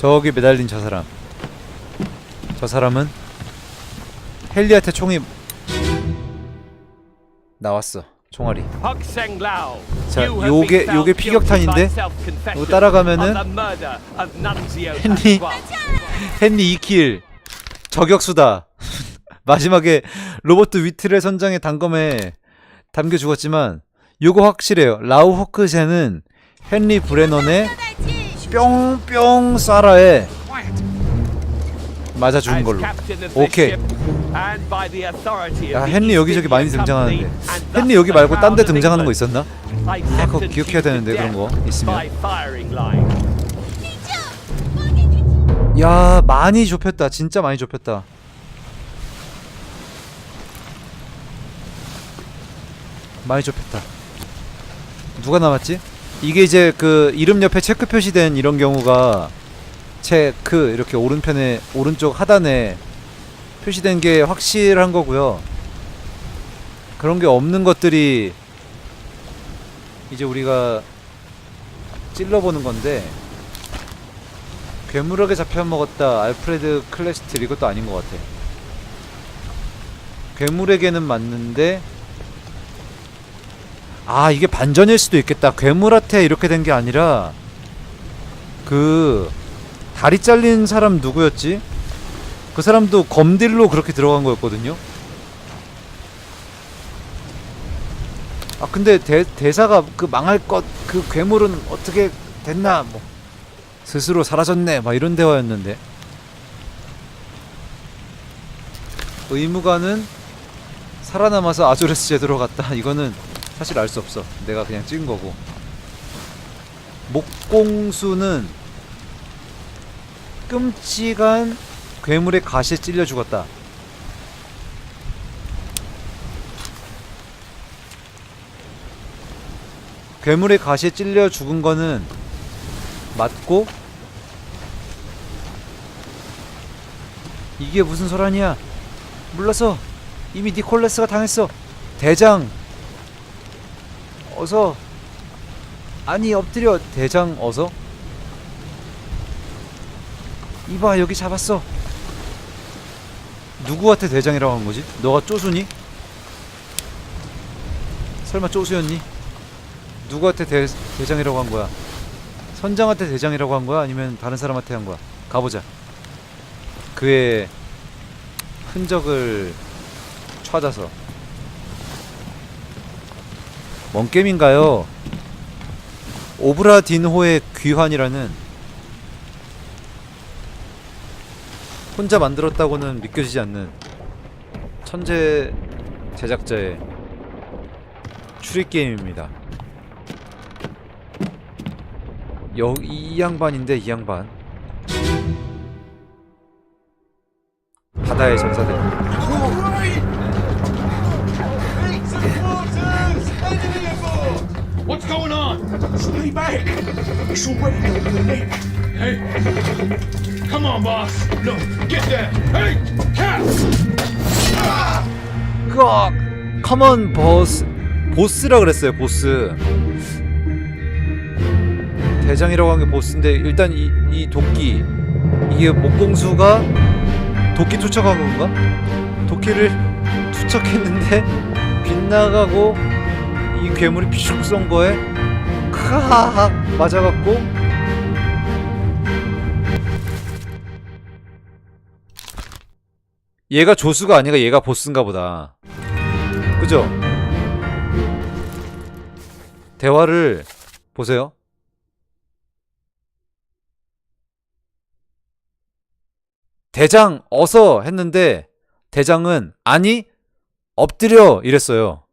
저기 매달린 저 사람. 저 사람은 헨리한테 총이 나왔어. 총알이. 자, 자, 요게 요게 피격탄인데 이거 따라가면은 헨리 헨리 2킬 저격수다. 마지막에 로버트 위트의 선장의 단검에 담겨 죽었지만 요거 확실해요. 라우 호크제는 헨리 브레넌의 뿅뿅 쏴라에 맞아 죽은 걸로. 오케이. 야 헨리 여기저기 많이 등장하는데 헨리 여기 말고 딴 데 등장하는 거 있었나? 아 그거 기억해야 되는데 그런 거 있으면. 야 많이 좁혔다. 진짜 많이 좁혔다. 많이 좁혔다. 누가 남았지? 이게 이제 그 이름 옆에 체크 표시된 이런 경우가 체크 이렇게 오른편에 오른쪽 하단에 표시된 게 확실한 거고요. 그런 게 없는 것들이 이제 우리가 찔러보는 건데 괴물에게 잡혀먹었다 알프레드 클래스틸 이것도 아닌 것 같아. 괴물에게는 맞는데 아 이게 반전일 수도 있겠다. 괴물한테 이렇게 된 게 아니라 그 다리 잘린 사람 누구였지? 그 사람도 검딜로 그렇게 들어간 거였거든요. 아 근데 대, 대사가 그 망할 것 그 괴물은 어떻게 됐나 뭐 스스로 사라졌네 막 이런 대화였는데 의무관은 살아남아서 아조레스 제도로 갔다 이거는 사실 알 수 없어. 내가 그냥 찍은 거고. 목공수는 끔찍한 괴물의 가시에 찔려 죽었다. 괴물의 가시에 찔려 죽은 거는 맞고 이게 무슨 소란이야? 몰라서 이미 니콜레스가 당했어. 대장 어서 아니 엎드려 대장 어서 이봐 여기 잡았어 누구한테 대장이라고 한 거지? 너가 쪼수니? 설마 쪼수였니? 누구한테 대, 대장이라고 한 거야? 선장한테 대장이라고 한 거야? 아니면 다른 사람한테 한 거야? 가보자. 그의 흔적을 찾아서. 뭔 게임인가요? 오브라 딘호의 귀환이라는 혼자 만들었다고는 믿겨지지 않는 천재 제작자의 추리 게임입니다. 여, 이 양반인데 이 양반 바다의 전사들 Back! It's already over the neck. Hey, come on, boss. No, get there. Hey, Cap! 끄악 커먼 버스 보스라 그랬어요 보스 대장이라고 한 게 보스인데 일단 이, 이 도끼 이게 목공수가 도끼 투척한 건가? 도끼를 투척했는데 빗나가고 이 괴물이 피슉 쏜 거에 크하하 맞아갖고 얘가 조수가 아니라 얘가 보스인가 보다 그죠? 대화를 보세요. 대장 어서 했는데 대장은 아니 엎드려 이랬어요.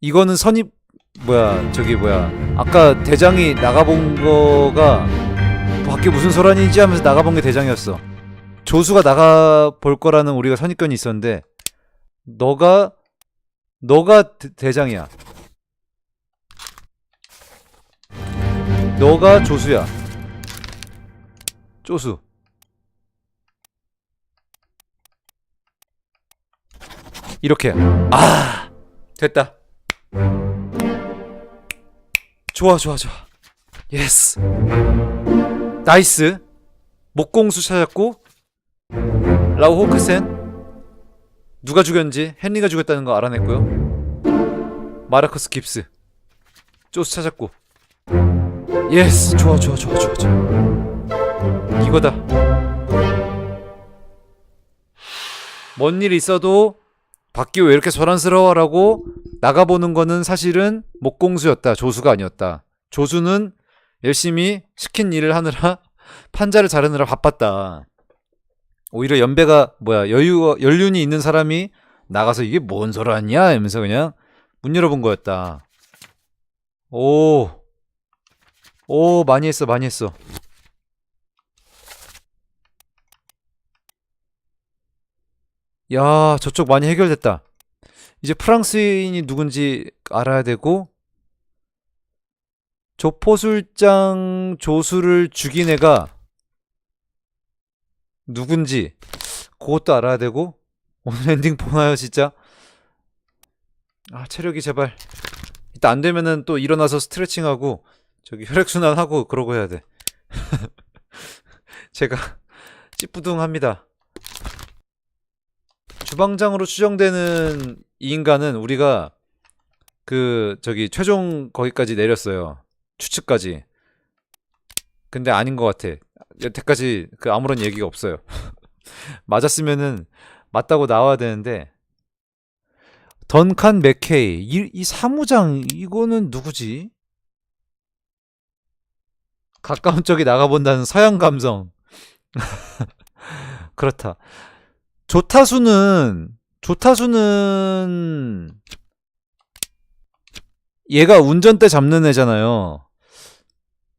이거는 선입 뭐야 저기 뭐야 아까 대장이 나가본 거가 밖에 무슨 소란이지 하면서 나가본 게 대장이었어. 조수가 나가 볼 거라는 우리가 선입견이 있었는데 너가 너가 대, 대장이야. 너가 조수야. 조수. 이렇게. 아, 됐다. 좋아, 좋아, 좋아. 예스. 나이스. 목공수 찾았고 라우 호크센 누가 죽였는지 헨리가 죽였다는 거 알아냈고요. 마르커스 깁스 쪼스 찾았고 예스 좋아 좋아 좋아 좋아 좋아 이거다 뭔일 있어도 밖이 왜 이렇게 소란스러워라고 나가보는 거는 사실은 목공수였다 조수가 아니었다. 조수는 열심히 시킨 일을 하느라 판자를 자르느라 바빴다. 오히려 연배가 뭐야 여유 연륜이 있는 사람이 나가서 이게 뭔 소란이야 하면서 그냥 문 열어본 거였다. 오, 오, 많이 했어, 많이 했어. 야, 저쪽 많이 해결됐다. 이제 프랑스인이 누군지 알아야 되고, 조포술장 조수를 죽인 애가 누군지, 그것도 알아야 되고, 오늘 엔딩 보나요, 진짜? 아, 체력이 제발. 이따 안 되면은 또 일어나서 스트레칭하고 저기 혈액순환 하고 그러고 해야 돼. 제가 찌뿌둥합니다. 주방장으로 추정되는 이 인간은 우리가 그 저기 최종 거기까지 내렸어요. 추측까지. 근데 아닌 것 같아. 여태까지 그 아무런 얘기가 없어요. 맞았으면은 맞다고 나와야 되는데 던칸 맥케이 이, 이 사무장 이거는 누구지? 가까운 쪽에 나가본다는 서양 감성 그렇다 조타수는 조타수는 얘가 운전대 잡는 애잖아요.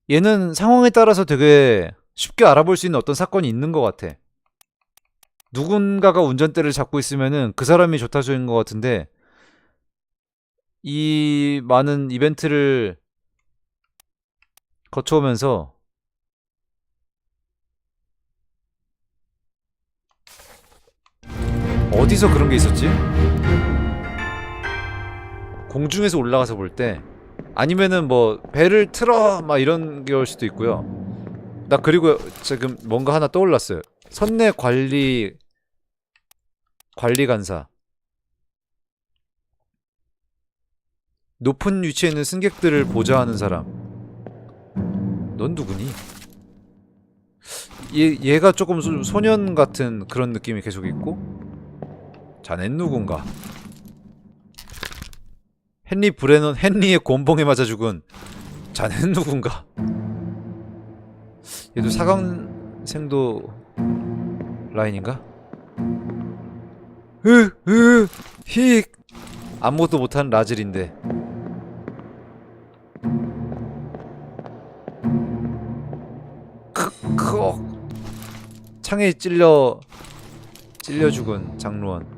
얘는 상황에 따라서 되게 쉽게 알아볼 수 있는 어떤 사건이 있는 것 같아. 누군가가 운전대를 잡고 있으면은 그 사람이 조타수인 것 같은데 이 많은 이벤트를 거쳐오면서 어디서 그런 게 있었지? 공중에서 올라가서 볼 때 아니면은 뭐 배를 틀어 막 이런 게올 수도 있고요. 나 그리고 지금 뭔가 하나 떠올랐어요. 선내 관리 관리 간사 높은 위치에 있는 승객들을 보좌하는 사람. 넌 누구니? 얘, 얘가 조금 소, 소년 같은 그런 느낌이 계속 있고 자넨 누군가? 헨리 브레넌 헨리의 곤봉에 맞아 죽은 자넨 누군가? 얘도 사강생도 라인인가? 으, 으, 히 아무것도 못한 라즐인데 크크 창에 찔려 찔려 죽은 장로원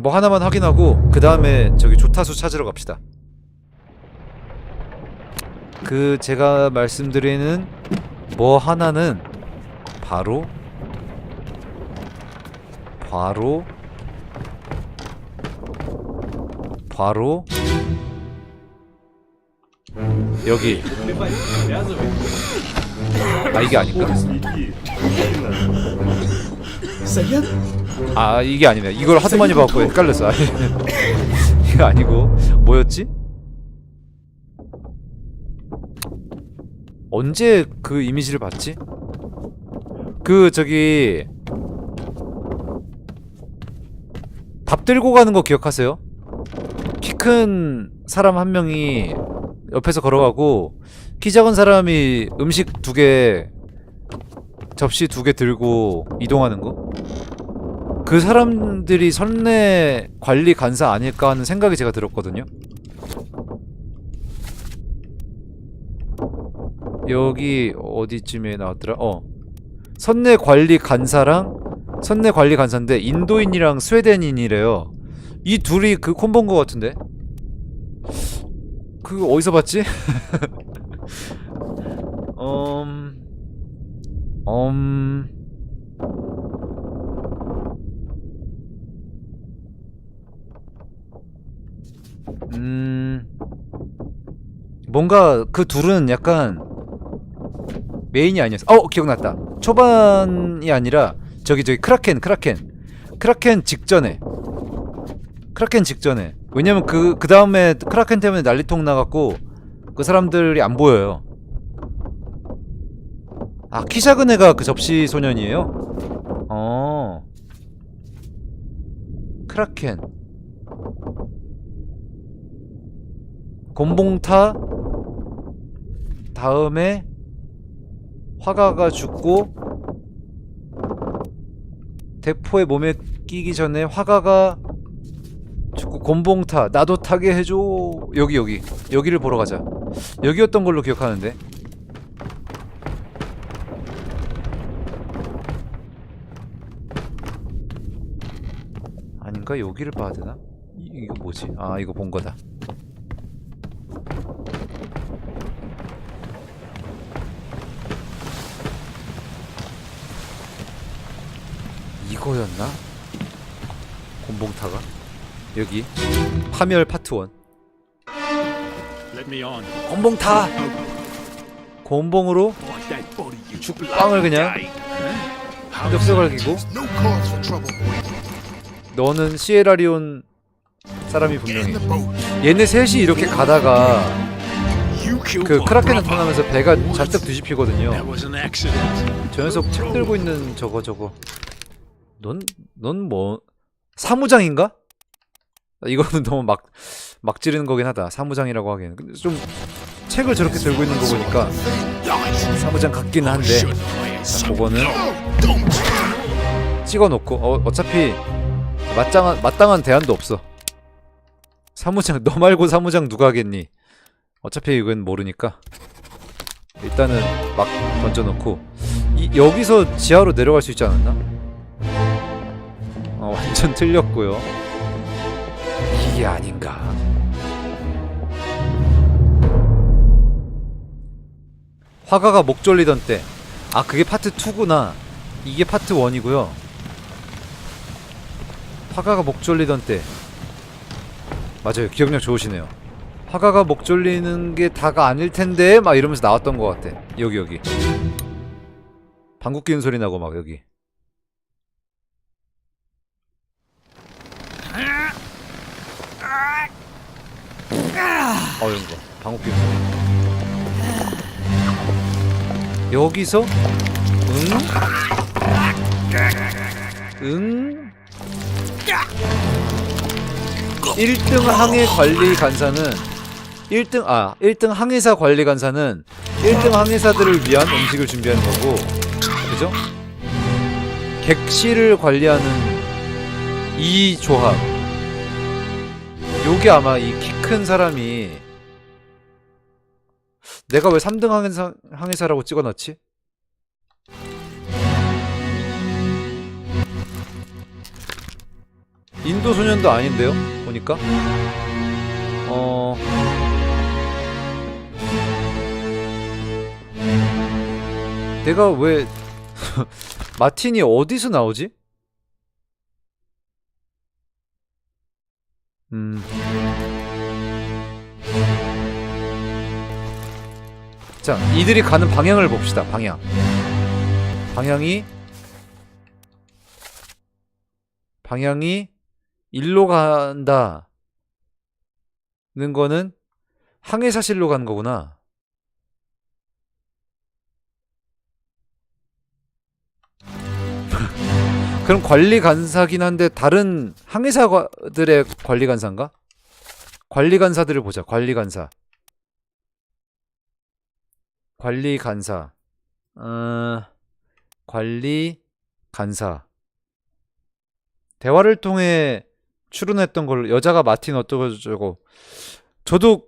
뭐 하나만 확인하고 그 다음에 저기 조타수 찾으러 갑시다. 그 제가 말씀드리는 뭐 하나는 바로 바로 바로 여기. 아 이게 아닌가? 아 이게 아니네 이걸 하도 많이 봐갖고 헷갈렸어 아니, 이게 아니고 뭐였지? 언제 그 이미지를 봤지? 그 저기 밥 들고 가는 거 기억하세요? 키 큰 사람 한 명이 옆에서 걸어가고 키 작은 사람이 음식 두 개 접시 두 개 들고 이동하는 거? 그 사람들이 선내 관리 간사 아닐까 하는 생각이 제가 들었거든요. 여기 어디쯤에 나왔더라? 어. 선내 관리 간사랑 선내 관리 간사인데 인도인이랑 스웨덴인이래요. 이 둘이 그 콤보인 것 같은데? 그거 어디서 봤지? 음... 음... 음... 뭔가 그 둘은 약간 메인이 아니었어. 어 기억났다. 초반이 아니라 저기 저기 크라켄 크라켄 크라켄 직전에 크라켄 직전에 왜냐면 그 그 다음에 크라켄 때문에 난리통 나갖고 그 사람들이 안 보여요. 아 키 작은 애가 그 접시 소년이에요? 어 크라켄 곤봉타 다음에 화가가 죽고 대포의 몸에 끼기 전에 화가가 죽고 곤봉타 나도 타게 해줘. 여기 여기. 여기를 보러 가자. 여기였던 걸로 기억하는데. 아닌가? 여기를 봐야 되나? 이, 이거 뭐지? 아 이거 본 거다 이거였나? 곤봉타가? 여기 파멸 파트 1 Let me on. 곤봉타! 곤봉으로 Watch that body, you 죽방을 그냥 boy. 너는 시에라리온 사람이 분명히. 얘네 셋이 이렇게 가다가 그 my 크라켄을 brother. 타나면서 배가 잔뜩 뒤집히거든요. 저 녀석 책 들고 있는 저거 저거 넌 넌 뭐 사무장인가? 이거는 너무 막 막 지르는 거긴 하다 사무장이라고 하기에는 근데 좀 책을 저렇게 들고 있는 거 보니까 사무장 같긴 한데? 자, 그거는 Don't. 찍어 놓고 어, 어차피 마땅한 마땅한 대안도 없어 사무장 너 말고 사무장 누가 하겠니 어차피 이건 모르니까 일단은 막 던져놓고 이, 여기서 지하로 내려갈 수 있지 않았나? 어, 완전 틀렸고요. 이게 아닌가. 화가가 목 졸리던 때 아 그게 파트 2구나. 이게 파트 1이고요. 화가가 목 졸리던 때. 맞아요. 기억력 좋으시네요. 화가가 목 졸리는 게 다가 아닐 텐데 막 이러면서 나왔던 것 같아. 여기 여기. 방귀 뀌는 소리 나고 막 여기 어 이런 거 소리 여기서 응? 응? 1등 항해 관리 간사는 1등 아 1등 항해사 관리 간사는 1등 항해사들을 위한 음식을 준비하는 거고 그죠? 객실을 관리하는 이 조합 요게 아마 이 키 큰 사람이 내가 왜 3등 항해사, 항해사라고 찍어놨지? 인도 소년도 아닌데요? 보니까 어 내가 왜 마틴이 어디서 나오지? 음. 자, 이들이 가는 방향을 봅시다. 방향. 방향이 방향이 일로 간다. 는 거는 항해사실로 가는 거구나. 그럼 관리 간사긴 한데 다른 항해사들의 관리 간사인가? 관리 간사들을 보자. 관리 간사. 관리 간사. 어, 관리 간사. 대화를 통해 추론했던 걸로 여자가 마틴 어쩌고 저쩌고 저도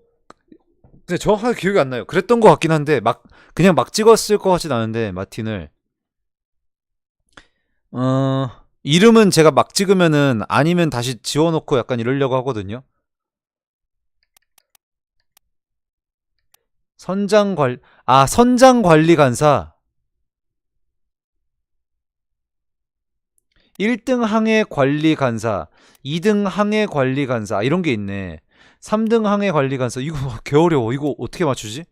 근데 정확하게 기억이 안 나요. 그랬던 것 같긴 한데 막 그냥 막 찍었을 것 같진 않은데 마틴을 어 이름은 제가 막 찍으면은 아니면 다시 지워놓고 약간 이러려고 하거든요. 선장 관, 아, 선장 관리 간사. 1등 항해 관리 간사, 2등 항해 관리 간사, 이런 게 있네. 3등 항해 관리 간사. 이거 개 어려워. 이거 어떻게 맞추지?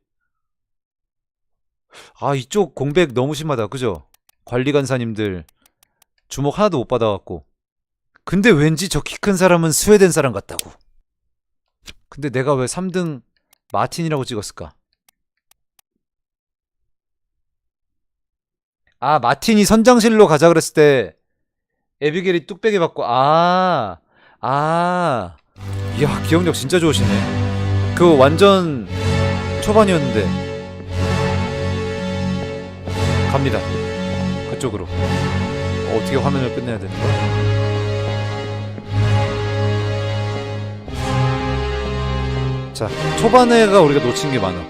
아 이쪽 공백 너무 심하다 그죠? 관리 간사님들 주목 하나도 못 받아갖고 근데 왠지 저 키 큰 사람은 스웨덴 사람 같다고 근데 내가 왜 3등 마틴이라고 찍었을까? 아 마틴이 선장실로 가자 그랬을 때 에비겔이 뚝배기 받고 아 아, 이야 기억력 진짜 좋으시네. 그 완전 초반이었는데 갑니다. 그쪽으로 어 떻게 화면을 끝내야 되는 거야? 자 초반에가 우리가 놓친 게 많아.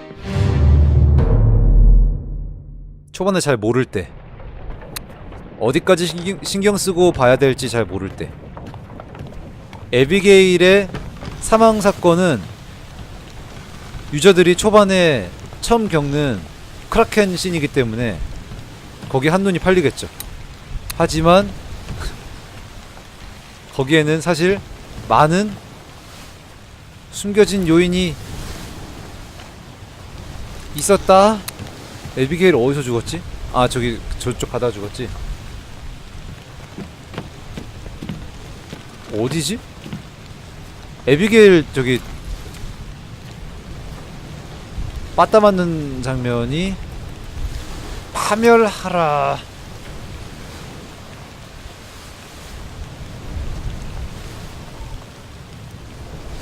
초반에 잘 모를 때 어디까지 신경, 신경 쓰고 봐야 될지 잘 모를 때 에비게일의 사망 사건은 유저들이 초반에 처음 겪는 크라켄 씬이기 때문에 거기 한눈이 팔리겠죠. 하지만 거기에는 사실 많은 숨겨진 요인이 있었다. 에비게일 어디서 죽었지? 아 저기 저쪽 가다 죽었지. 어디지? 에비게일 저기 빠따 맞는 장면이 파멸하라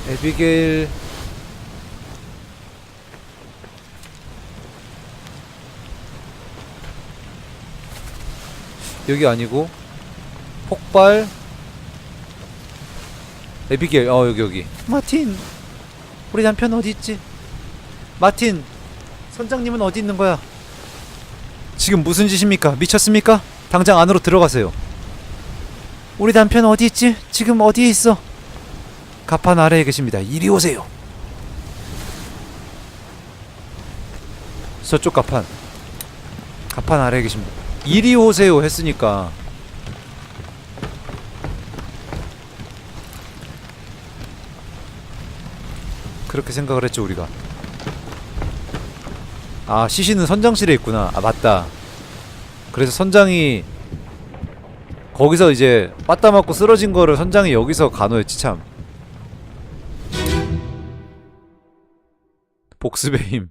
에비게일 여기 아니고 폭발 에비게일 어 여기 여기. 마틴 우리 남편 어디 있지? 마틴 선장님은 어디 있는 거야? 지금 무슨 짓입니까? 미쳤습니까? 당장 안으로 들어가세요. 우리 남편 어디 있지? 지금 어디에 있어? 가판 아래에 계십니다. 이리 오세요. 저쪽 가판. 가판 아래에 계십니다. 이리 오세요 했으니까 그렇게 생각을 했죠 우리가. 아 시시는 선장실에 있구나. 아 맞다. 그래서 선장이 거기서 이제 빠따 맞고 쓰러진 거를 선장이 여기서 간호했지 참. 복습의 힘.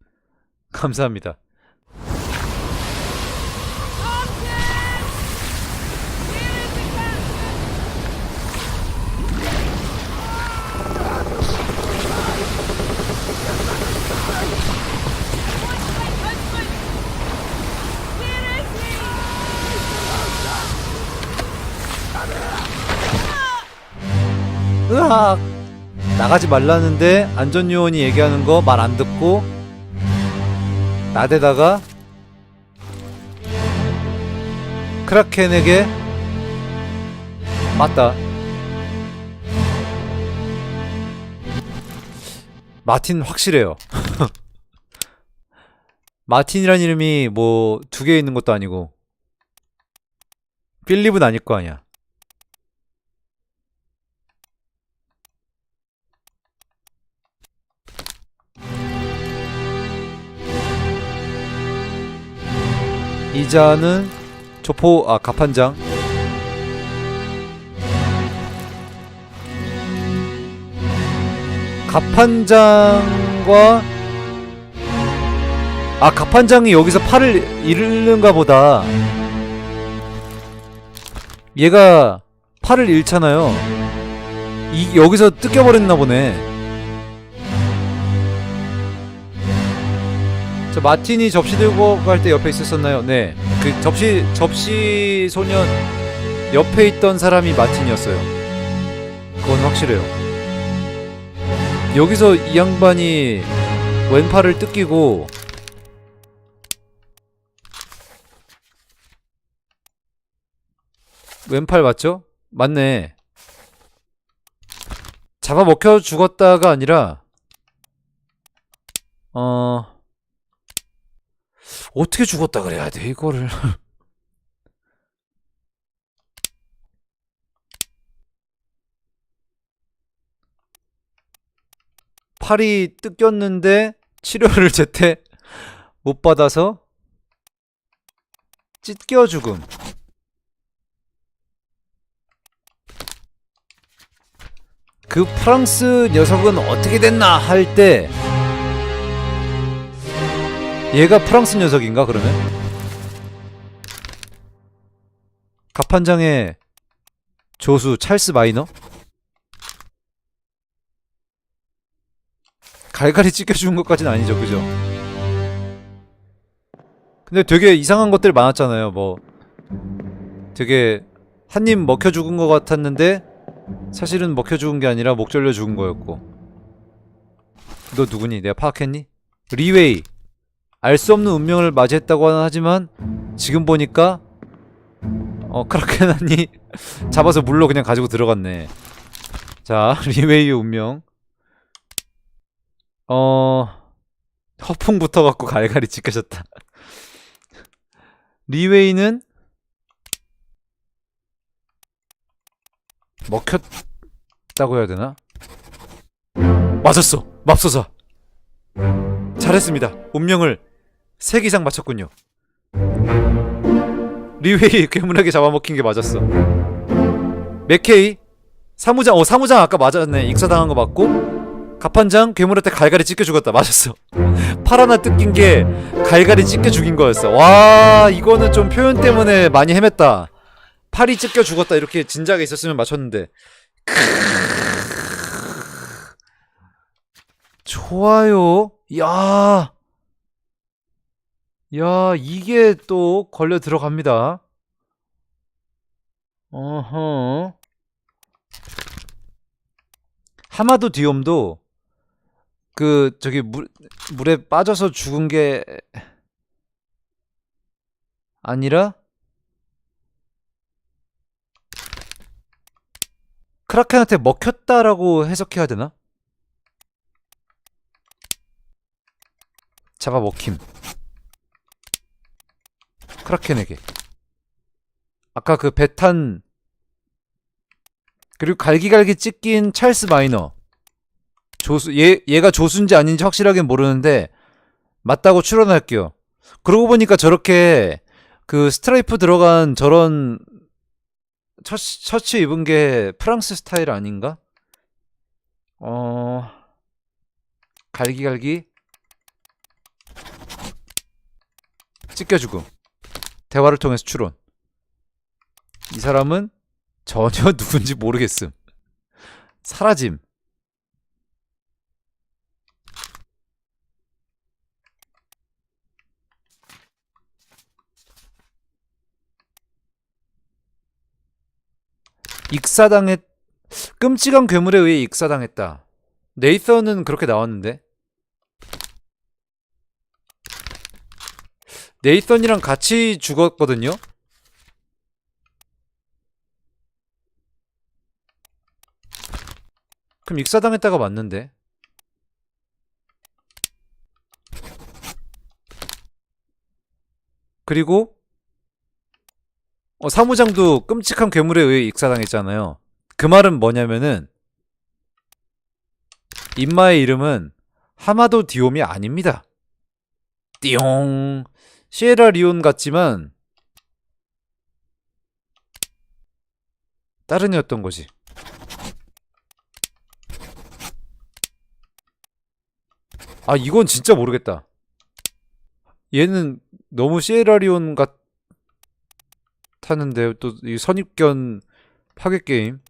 감사합니다 으악 나가지 말라는데 안전요원이 얘기하는 거 말 안 듣고 나대다가 크라켄에게 맞다. 마틴 확실해요. 마틴이란 이름이 뭐 두 개 있는 것도 아니고 필립은 아닐 거 아니야 이자는 조포 아 가판장. 가판장과 아 가판장이 여기서 팔을 잃는가 보다. 얘가 팔을 잃잖아요. 이 여기서 뜯겨버렸나 보네 저 마틴이 접시 들고 갈 때 옆에 있었었나요? 네. 그 접시 접시 소년 옆에 있던 사람이 마틴이었어요. 그건 확실해요. 여기서 이 양반이 왼팔을 뜯기고 왼팔 맞죠? 맞네. 잡아먹혀 죽었다가 아니라 어 어떻게 죽었다 그래야 돼 이거를 팔이 뜯겼는데 치료를 제때 못 받아서 찢겨 죽음. 그 프랑스 녀석은 어떻게 됐나 할때 얘가 프랑스 녀석인가 그러면? 갑판장의 조수 찰스 마이너? 갈갈이 찢겨 죽은 것까지는 아니죠 그죠? 근데 되게 이상한 것들 많았잖아요 뭐 되게 한 입 먹혀 죽은 것 같았는데 사실은 먹혀 죽은 게 아니라 목 졸려 죽은 거였고 너 누구니? 내가 파악했니? 리웨이 알 수 없는 운명을 맞이했다고 하지만 지금 보니까 어 크라켄이 잡아서 물로 그냥 가지고 들어갔네. 자 리웨이의 운명. 어 허풍 붙어갖고 갈갈이 찢겨졌다. 리웨이는 먹혔다고 해야 되나? 맞았어. 맙소사. 잘했습니다. 운명을 3개 이상 맞췄군요. 리웨이 괴물에게 잡아먹힌 게 맞았어. 맥케이 사무장 어 사무장 아까 맞았네. 익사당한 거 맞고. 갑판장 괴물한테 갈갈이 찢겨 죽었다. 맞았어. 팔 하나 뜯긴 게 갈갈이 찢겨 죽인 거였어. 와 이거는 좀 표현 때문에 많이 헤맸다. 팔이 찢겨 죽었다. 이렇게 진작에 있었으면 맞췄는데. 좋아요. 야 야, 이게 또 걸려 들어갑니다. 어허. 하마도 디옴도 그 저기 물 물에 빠져서 죽은 게 아니라 크라켄한테 먹혔다라고 해석해야 되나? 잡아 먹힘. 크라켄에게. 아까 그 배탄 그리고 갈기갈기 찢긴 찰스 마이너. 조수 얘 얘가 조수인지 아닌지 확실하게 모르는데 맞다고 추론할게요. 그러고 보니까 저렇게 그 스트라이프 들어간 저런 셔츠, 셔츠 입은 게 프랑스 스타일 아닌가? 어 갈기갈기 찢겨주고 대화를 통해서 추론. 이 사람은 전혀 누군지 모르겠음. 사라짐. 익사당했 끔찍한 괴물에 의해 익사당했다. 네이선은 그렇게 나왔는데. 네이선이랑 같이 죽었거든요. 그럼 익사당했다가 맞는데. 그리고 어, 사무장도 끔찍한 괴물에 의해 익사당했잖아요. 그 말은 뭐냐면은 인마의 이름은 하마도 디옴이 아닙니다. 띠용 시에라리온 같지만 다른 애였던 거지. 아 이건 진짜 모르겠다. 얘는 너무 시에라리온 같았는데 또 이 선입견 파괴 게임.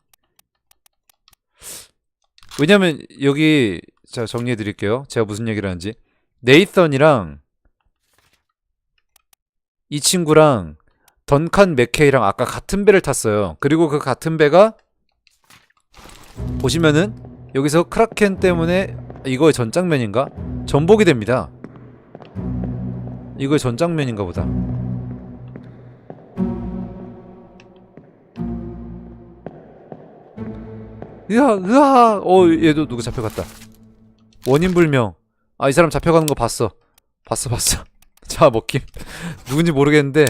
왜냐면 여기 자 정리해 드릴게요. 제가 무슨 얘기를 하는지. 네이선이랑 이 친구랑 던칸 맥케이랑 아까 같은 배를 탔어요. 그리고 그 같은 배가 보시면은 여기서 크라켄 때문에 이거의 전장면인가? 전복이 됩니다. 이거의 전장면인가 보다. 으아, 으아! 어, 얘도 누구 잡혀갔다. 원인 불명. 아, 이 사람 잡혀가는 거 봤어. 봤어, 봤어. 자, 먹힘. 누군지 모르겠는데,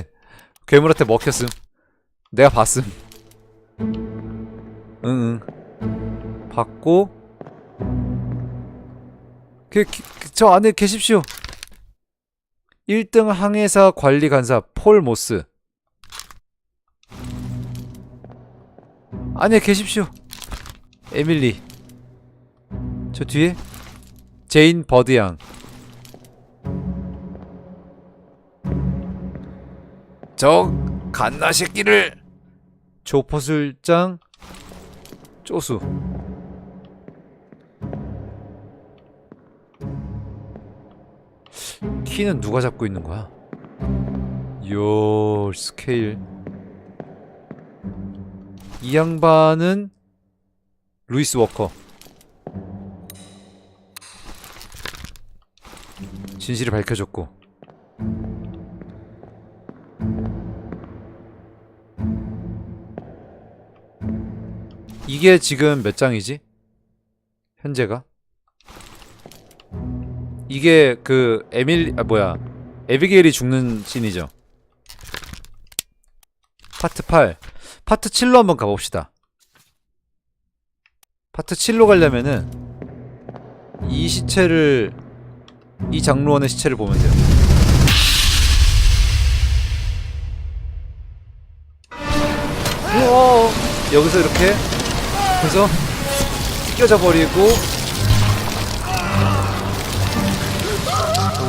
괴물한테 먹혔음. 내가 봤음. 응, 응. 봤고, 그, 그, 저 안에 계십시오. 1등 항해사 관리 간사 폴 모스. 안에 계십시오. 에밀리. 저 뒤에 제인 버드양. 저 갓나 새끼를 조퍼술장 쪼수. 키는 누가 잡고 있는 거야? 요 스케일. 이 양반은 루이스 워커. 진실이 밝혀졌고. 이게 지금 몇 장이지? 현재가? 이게 그 에밀 아 뭐야 에비게일이 죽는 씬이죠. 파트 8 파트 7로 한번 가봅시다. 파트 7로 가려면은 이 시체를 이 장로원의 시체를 보면 돼요. 우와, 여기서 이렇게 해서 찢겨져 버리고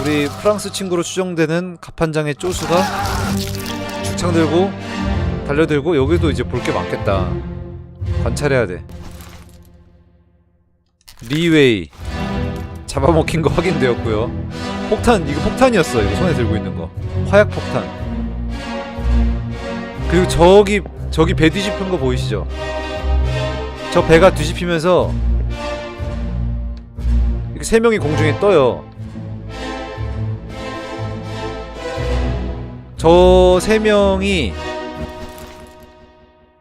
우리 프랑스 친구로 추정되는 가판장의 쪼수가 죽창 들고 달려들고 여기도 이제 볼 게 많겠다. 관찰해야 돼. 리웨이 잡아먹힌 거 확인되었고요. 폭탄 이거 폭탄이었어. 이거 손에 들고 있는 거 화약 폭탄. 그리고 저기 저기 배 뒤집힌 거 보이시죠? 저 배가 뒤집히면서 이렇게 세 명이 공중에 떠요. 저 세 명이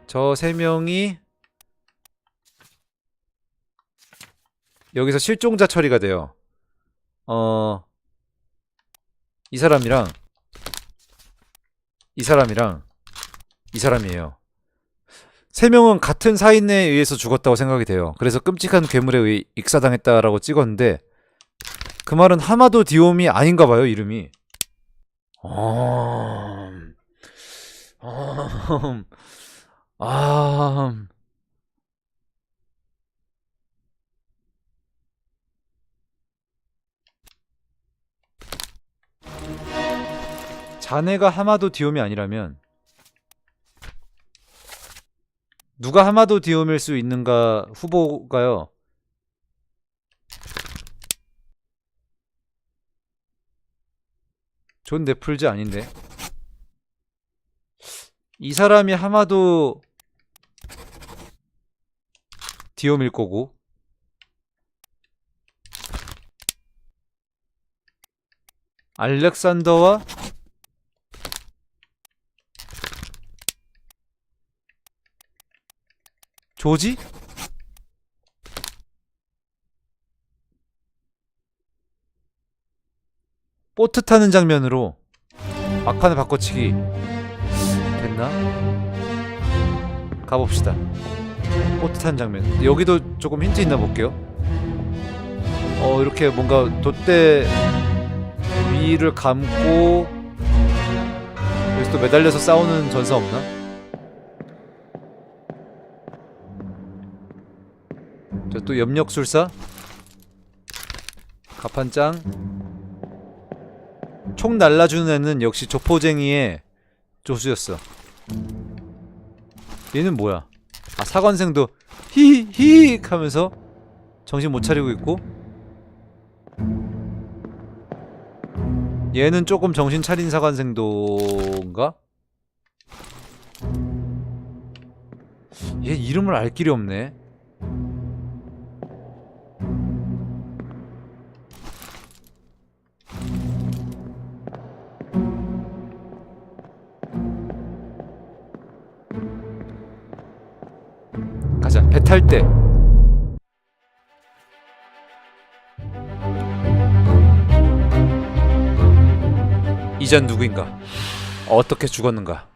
저 세 명이 여기서 실종자 처리가 돼요. 어, 이 사람이랑 이 사람이랑 이 사람이에요. 세 명은 같은 사인에 의해서 죽었다고 생각이 돼요. 그래서 끔찍한 괴물에 의해 익사당했다라고 찍었는데 그 말은 하마도 디옴이 아닌가 봐요, 이름이. 아, 아, 아, 자네가 하마도 디옴이 아니라면 누가 하마도 디옴일 수 있는가 후보가요. 존 네플즈 아닌데. 이 사람이 하마도 디옴일 거고. 알렉산더와 조지? 보트 타는 장면으로 막판을 바꿔치기 됐나? 가봅시다. 보트 타는 장면. 여기도 조금 힌트 있나 볼게요. 어 이렇게 뭔가 돛대 위를 감고 여기서 또 매달려서 싸우는 전사 없나? 저 또 염력술사. 가판짱 총 날라주는 애는 역시 조포쟁이의 조수였어. 얘는 뭐야? 아 사관생도 히히 하면서 정신 못 차리고 있고. 얘는 조금 정신 차린 사관생도인가? 얘 이름을 알 길이 없네 탈 때. 이전 누구인가? 어떻게 죽었는가